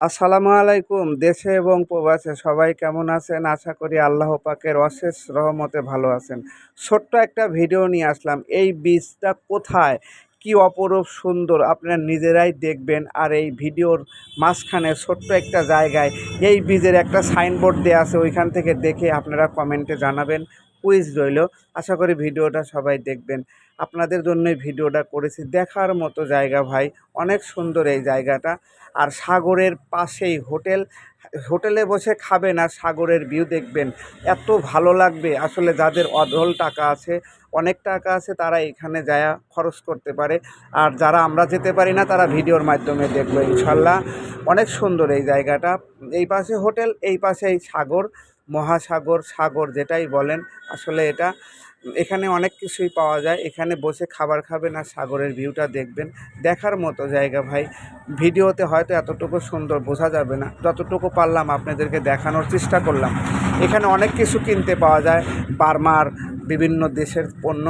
আসসালামু আলাইকুম, দেশে এবং প্রবাসে সবাই কেমন আছেন? আশা করি আল্লাহ পাকের অশেষ রহমতে ভালো আছেন। ছোট্ট একটা ভিডিও নিয়ে আসলাম। এই বীজটা কোথায়? কি অপরূপ সুন্দর আপনারা নিজেরাই দেখবেন। আর এই ভিডিওর মাঝখানে ছোট্ট একটা জায়গায় এই বীজের একটা সাইনবোর্ড দেওয়া আছে, ওইখান থেকে দেখে আপনারা কমেন্টে জানাবেন। কুইজ রইল। আশা করি ভিডিওটা সবাই দেখবেন। আপনাদের জন্যই ভিডিওটা করেছি। দেখার মতো জায়গা ভাই, অনেক সুন্দর এই জায়গাটা। আর সাগরের পাশেই হোটেল হোটেলে বসে খাবেন আর সাগরের ভিউ দেখবেন, এত ভালো লাগবে। আসলে যাদের অঢল টাকা আছে, অনেক টাকা আছে, তারা এখানে যায় খরচ করতে পারে। আর যারা আমরা যেতে পারি না, তারা ভিডিওর মাধ্যমে দেখবে, ইনশাল্লাহ। অনেক সুন্দর এই জায়গাটা। এই পাশে হোটেল, এই পাশে এই সাগর। মহাসাগর, সাগর যেটাই বলেন, আসলে এটা, এখানে অনেক কিছুই পাওয়া যায়। এখানে বসে খাবার খাবেন আর সাগরের ভিউটা দেখবেন। দেখার মতো জায়গা ভাই। ভিডিওতে হয়তো এতটুকু সুন্দর বোঝা যাবে না। যতটুকু পারলাম আপনাদেরকে দেখানোর চেষ্টা করলাম। এখানে অনেক কিছু কিনতে পাওয়া যায়। বার্মার বিভিন্ন দেশের পণ্য।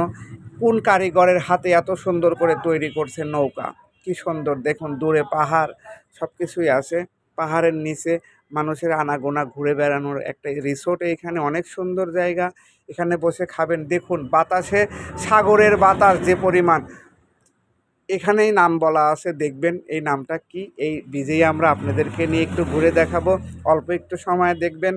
কোন কারিগরের হাতে এত সুন্দর করে তৈরি করছে নৌকা? কি সুন্দর, দেখুন, দূরে পাহাড় সব কিছুই আছে। পাহাড়ের নিচে মানুষের আনাগোনা ঘুরে বেড়ানোর একটা রিসোর্ট এখানে অনেক সুন্দর জায়গা। এখানে বসে খাবেন। দেখুন, বাতাসে সাগরের বাতাস যে পরিমাণ। এখানেই নাম বলা আছে, দেখবেন এই নামটা কি। এই বিজেই আমরা আপনাদেরকে নিয়ে একটু ঘুরে দেখাবো। অল্প একটু সময় দেখবেন।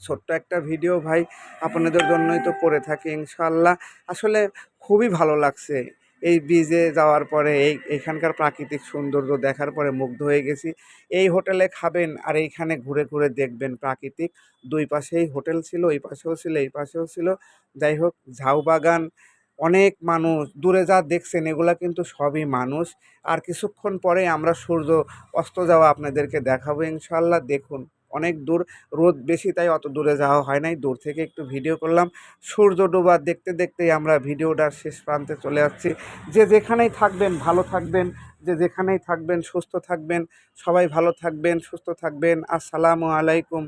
ছোট্ট একটা ভিডিও ভাই, আপনাদের জন্যই তো করে থাকি ইনশাল্লাহ আসলে খুবই ভালো লাগছে। এই ব্রিজে যাওয়ার পরে, এই, এখানকার প্রাকৃতিক সৌন্দর্য দেখার পরে মুগ্ধ হয়ে গেছি। এই হোটেলে খাবেন আর এইখানে ঘুরে ঘুরে দেখবেন প্রাকৃতিক। দুই পাশেই হোটেল ছিল, এই পাশেও ছিল, এই পাশেও ছিল। যাই হোক, ঝাউ বাগান, অনেক মানুষ, দূরে যা দেখছেন এগুলা কিন্তু সবই মানুষ। আর কিছুক্ষণ পরে আমরা সূর্য অস্ত যাওয়া আপনাদেরকে দেখাবো ইনশাল্লাহ দেখুন। অনেক দূর, রোদ বেশি তাই অত দূরে যাওয়া হয় নাই। দূর থেকে একটু ভিডিও করলাম। সূর্য ডোবা দেখতে দেখতেই আমরা ভিডিওটার শেষ প্রান্তে চলে যাচ্ছি। যে যেখানেই থাকবেন, ভালো থাকবেন। যে যেখানেই থাকবেন, সুস্থ থাকবেন। সবাই ভালো থাকবেন, সুস্থ থাকবেন। আসসালামু আলাইকুম।